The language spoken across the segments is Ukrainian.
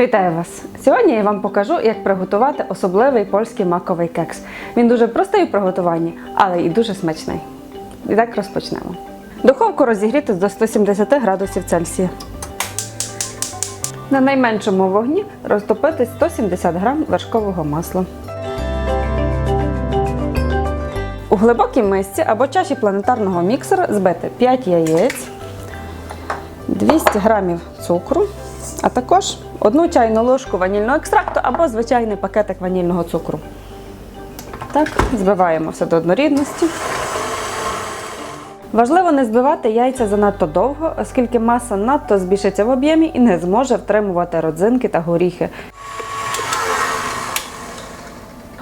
Вітаю вас! Сьогодні я вам покажу, як приготувати особливий польський маковий кекс. Він дуже простий у приготуванні, але і дуже смачний. І так розпочнемо. Духовку розігріти до 170 градусів Цельсія. На найменшому вогні розтопити 170 г вершкового масла. У глибокій мисці або чаші планетарного міксера збити 5 яєць, 200 г цукру, а також одну чайну ложку ванільного екстракту або звичайний пакетик ванільного цукру. Так, збиваємо все до однорідності. Важливо не збивати яйця занадто довго, оскільки маса надто збільшиться в об'ємі і не зможе втримувати родзинки та горіхи.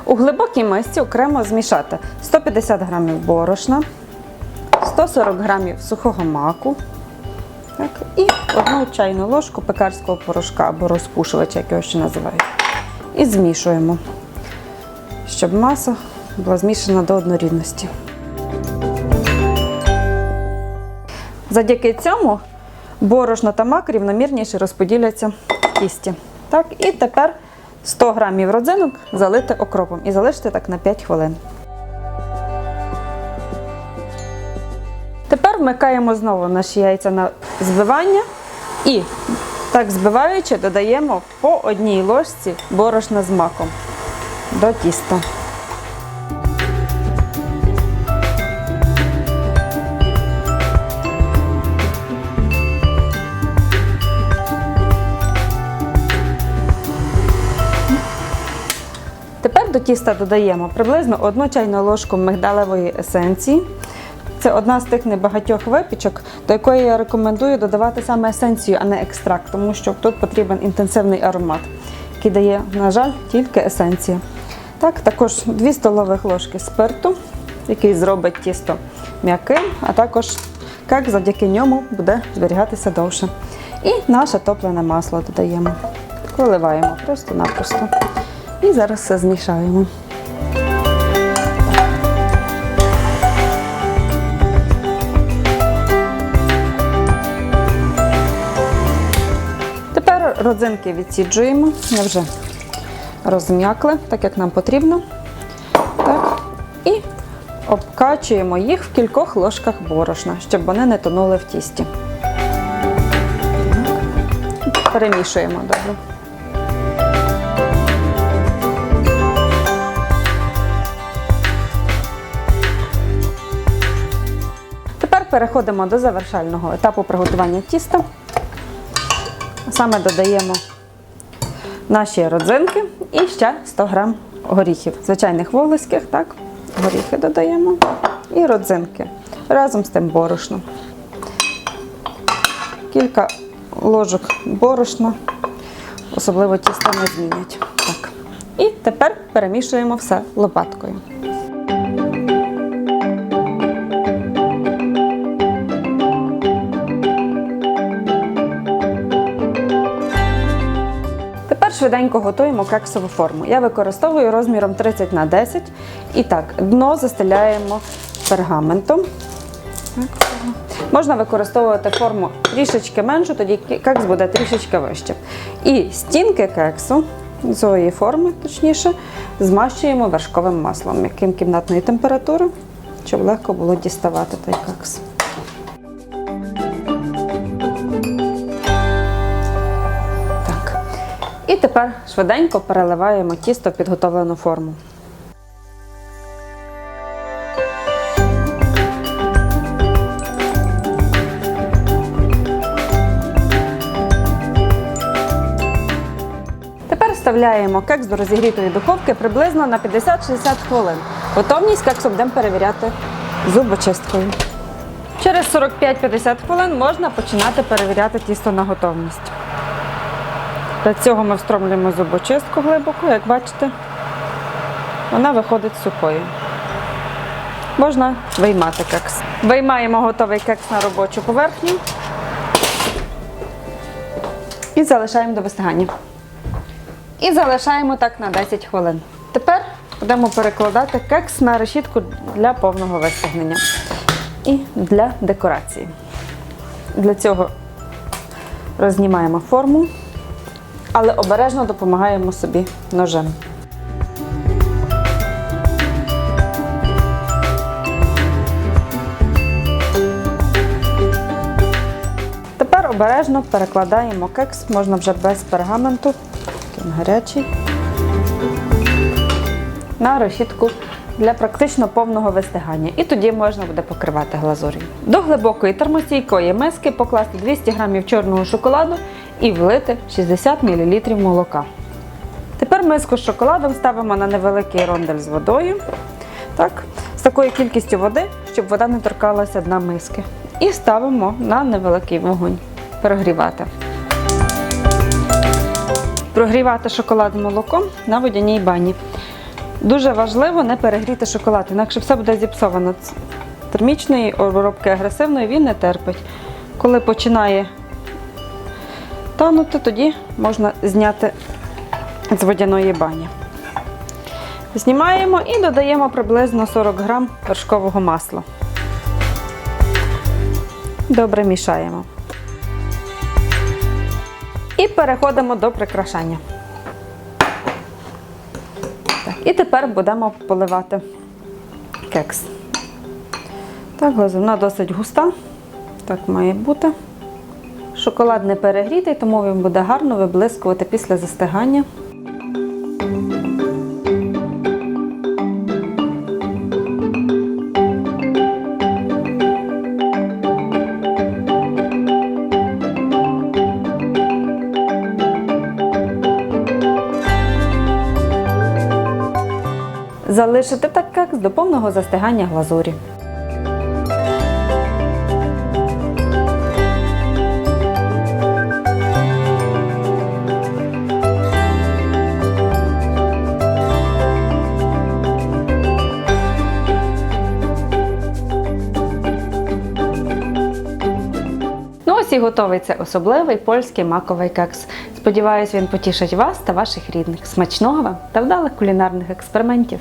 У глибокій мисці окремо змішати 150 г борошна, 140 г сухого маку так, і одну чайну ложку пекарського порошка або розпушувача, як його ще називають. І змішуємо, щоб маса була змішана до однорідності. Завдяки цьому борошно та мак рівномірніше розподіляться в тісті. Так, і тепер 100 грамів родзинок залити окропом і залишити так на 5 хвилин. Тепер вмикаємо знову наші яйця на збивання і, так збиваючи, додаємо по одній ложці борошна з маком до тіста. Тепер до тіста додаємо приблизно 1 чайну ложку мигдалевої есенції. Це одна з тих небагатьох випічок, до якої я рекомендую додавати саме есенцію, а не екстракт, тому що тут потрібен інтенсивний аромат, який дає, на жаль, тільки есенція. Так, також 2 столових ложки спирту, який зробить тісто м'яким, а також кек завдяки ньому буде зберігатися довше. І наше топлене масло додаємо. Виливаємо просто-напросто. І зараз все змішаємо. Родзинки відсіджуємо. Ми вже розм'якли, так як нам потрібно. Так. І обкачуємо їх в кількох ложках борошна, щоб вони не тонули в тісті. Перемішуємо добре. Тепер переходимо до завершального етапу приготування тіста. Саме додаємо наші родзинки і ще 100 грам горіхів. Звичайних вуглеських, так, горіхи додаємо і родзинки разом з тим борошном. Кілька ложок борошна, особливо тісто не змінять. Так. І тепер перемішуємо все лопаткою. Швиденько готуємо кексову форму. Я використовую розміром 30 на 10. І так, дно застеляємо пергаментом. Можна використовувати форму трішечки меншу, тоді кекс буде трішечки вище. І стінки кексу, цієї форми, точніше, змащуємо вершковим маслом, яким кімнатної температури, щоб легко було діставати той кекс. І тепер швиденько переливаємо тісто в підготовлену форму. Тепер вставляємо кекс до розігрітої духовки приблизно на 50-60 хвилин. Готовність кексу будемо перевіряти зубочисткою. Через 45-50 хвилин можна починати перевіряти тісто на готовність. Для цього ми встромлюємо зубочистку глибоко, як бачите, вона виходить сухою. Можна виймати кекс. Виймаємо готовий кекс на робочу поверхню і залишаємо до вистигання. І залишаємо так на 10 хвилин. Тепер будемо перекладати кекс на решітку для повного вистигнення і для декорації. Для цього рознімаємо форму але обережно допомагаємо собі ножем. Тепер обережно перекладаємо кекс, можна вже без пергаменту, він гарячий, на решітку для практично повного вистигання. І тоді можна буде покривати глазур'ю. До глибокої термостійкої миски покласти 200 г чорного шоколаду і влити 60 мл молока. Тепер миску з шоколадом ставимо на невеликий рондель з водою. Так, з такою кількістю води, щоб вода не торкалася дна миски. І ставимо на невеликий вогонь перегрівати. Прогрівати шоколад молоком на водяній бані. Дуже важливо не перегріти шоколад, інакше все буде зіпсовано. Термічної обробки агресивної він не терпить. Коли починає танути, тоді можна зняти з водяної бані. Знімаємо і додаємо приблизно 40 грам вершкового масла. Добре мішаємо. І переходимо до прикрашання. Так, і тепер будемо поливати кекс. Так, глазурна досить густа. Так має бути. Шоколад не перегрітий, тому він буде гарно виблискувати після застигання. Залишити так кекс до повного застигання глазурі. Ось і готовий це особливий польський маковий кекс. Сподіваюсь, він потішить вас та ваших рідних. Смачного вам та вдалих кулінарних експериментів!